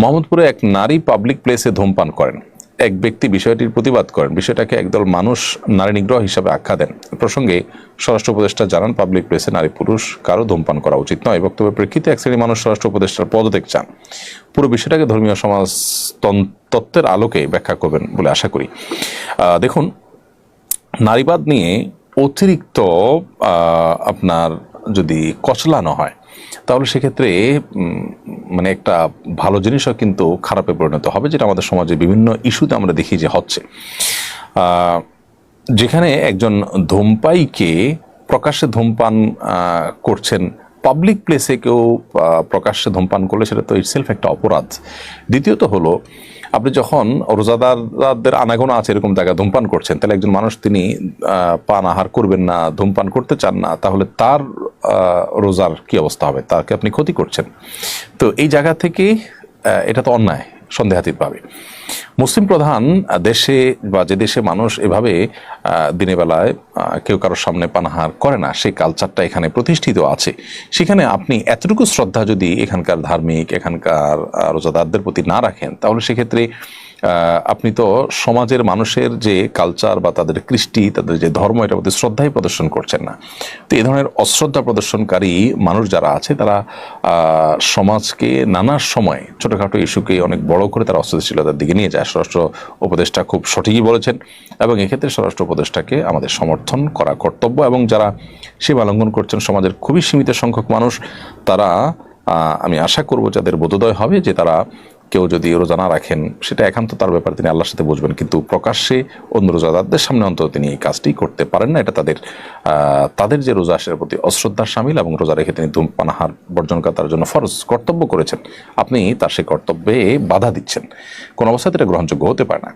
মোহাম্মদপুরে এক নারী পাবলিক প্লেসে ধূমপান করেন। এক ব্যক্তি বিষয়টির প্রতিবাদ করেন, বিষয়টাকে একদল মানুষ নারী নিগ্রহ হিসাবে আখ্যা দেন। প্রসঙ্গে স্বরাষ্ট্র উপদেষ্টা জানান পাবলিক প্লেসে নারী পুরুষ কারও ধূমপান করা উচিত নয়। বক্তব্যের প্রেক্ষিতে এক শ্রেণির মানুষ স্বরাষ্ট্র উপদেষ্টার পদত্যাগ চান। পুরো বিষয়টাকে ধর্মীয় সমাজ তত্ত্বের আলোকে ব্যাখ্যা করবেন বলে আশা করি। দেখুন, নারীবাদ নিয়ে অতিরিক্ত আপনার যদি কচলানো হয়, তাহলে সেক্ষেত্রে মানে একটা ভালো জিনিসও কিন্তু খারাপে পরিণত হবে, যেটা আমাদের সমাজে বিভিন্ন ইস্যুতে আমরা দেখি যে হচ্ছে। যেখানে একজন ধূমপাইকে প্রকাশ্যে ধূমপান করছেন পাবলিক প্লেসে কেউ প্রকাশ্যে ধূমপান করলে সেটা তো ইটসেলফ একটা অপরাধ। দ্বিতীয়ত হলো, আপনি যখন রোজাদারদের আনাগোনা আছে এরকম জায়গায় ধূমপান করছেন, তাহলে একজন মানুষ তিনি পান আহার করবেন না, ধূমপান করতে চান না, তাহলে তার রোজার কি অবস্থা হবে? তাকে আপনি ক্ষতি করছেন। তো এই জায়গা থেকে এটা তো অন্যায়, সন্দেহাতীতভাবে। মুসলিম প্রধান দেশে বা যে দেশে মানুষ এভাবে দিনের বেলায় কেউ কারোর সামনে পানাহার করে না, সেই কালচারটা এখানে প্রতিষ্ঠিত আছে। সেখানে আপনি এতটুকু শ্রদ্ধা যদি এখানকার ধার্মিক, এখানকার রোজাদারদের প্রতি না রাখেন, তাহলে সেক্ষেত্রে আপনি তো সমাজের মানুষের যে কালচার বা তাদের কৃষ্টি, তাদের যে ধর্ম, এটার প্রতি শ্রদ্ধাই প্রদর্শন করছেন না। তো এই ধরনের অশ্রদ্ধা প্রদর্শনকারী মানুষ যারা আছে, তারা সমাজকে নানা সময় ছোটোখাটো ইস্যুকে অনেক বড় করে তারা অস্থিতিশীলতার দিকে নিয়ে যায়। স্বরাষ্ট্র উপদেষ্টা খুব সঠিকই বলেছেন এবং এক্ষেত্রে স্বরাষ্ট্র উপদেষ্টাকে আমাদের সমর্থন করা কর্তব্য এবং যারা সীমা লঙ্ঘন করছেন, সমাজের খুবই সীমিত সংখ্যক মানুষ, তারা আমি আশা করব যাদের বোধোদয় হবে যে তারা কেউ যদি রোজা না রাখেন, সেটা একান্ত তার ব্যাপারে তিনি আল্লাহর সাথে বুঝবেন। কিন্তু প্রকাশ্যে অন্য রোজাদারদের সামনে অন্তত তিনি এই কাজটি করতে পারেন না। এটা তাদের তাদের যে রোজা আসের প্রতি অশ্রদ্ধার সামিল এবং রোজা রেখে তিনি ধূমপানাহার বর্জন করা তার জন্য ফরজ কর্তব্য করেছেন। আপনি তার সেই কর্তব্যে বাধা দিচ্ছেন। কোন অবস্থাতে এটা গ্রহণযোগ্য হতে পারে না।